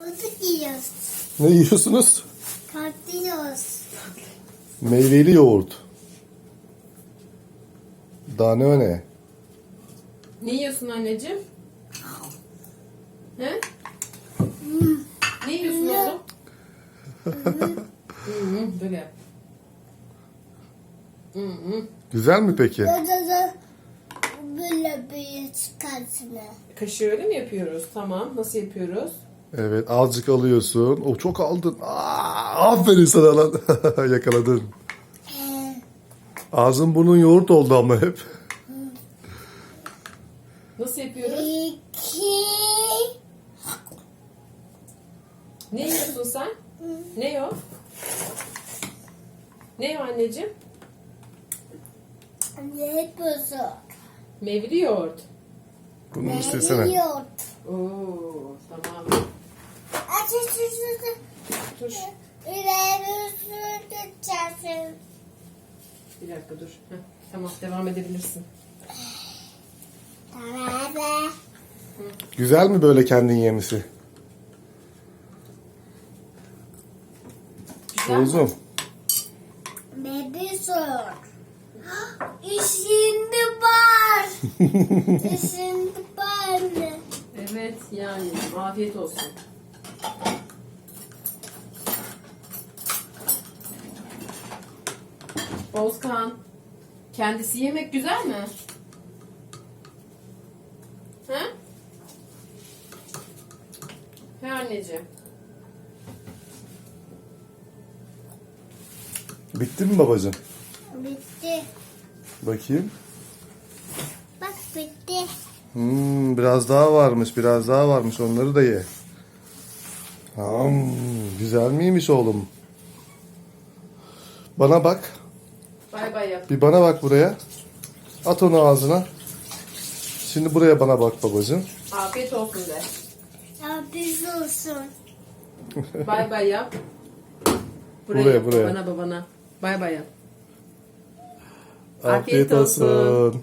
Balık yiyoruz. Ne yiyorsunuz? Tatlı yiyoruz. Meyveli yoğurt. Daha ne o ne? Ne yiyorsun anneciğim? He? Ne yiyorsun oğlum? Hı hı, Böyle yap. Hı hı. Güzel mi peki? Böyle böyle bir çıkartma. Kaşığı öyle mi yapıyoruz? Tamam. Nasıl yapıyoruz? Evet azıcık alıyorsun. O çok aldın. Aa, aferin sana lan. Yakaladın. Ağzın burnun yoğurt oldu ama hep. Nasıl yapıyoruz? İki. Ne yiyorsun sen? Ne o? Ne o anneciğim? Ne yapıyorsun? Meyveli yoğurt. Bunu Ne istesene. yiyor? Oo, tamam. Aç aç aç aç. Dur. Bir dakika dur. Heh, tamam devam edebilirsin. Tamam be. Güzel mi böyle kendin yemisi? Güzel? Oğuzum. Bebek sor. İşinde var. İşinde var. Evet yani afiyet olsun. Bozkan. Kendisi yemek güzel mi? He? He anneciğim. Bitti mi babacığım? Bitti. Bakayım. Bak bitti. Hmm, biraz daha varmış, biraz daha varmış. Onları da ye. Hmm, güzel miymiş oğlum? Bana bak. Bay bay yap. Bir bana bak buraya. At onu ağzına. Şimdi buraya bana bak babacığım. Afiyet olsun de. Afiyet olsun. Bay bay yap. Buraya, yap, buraya. Babana babana. Bay bay yap. Afiyet, Afiyet olsun. olsun.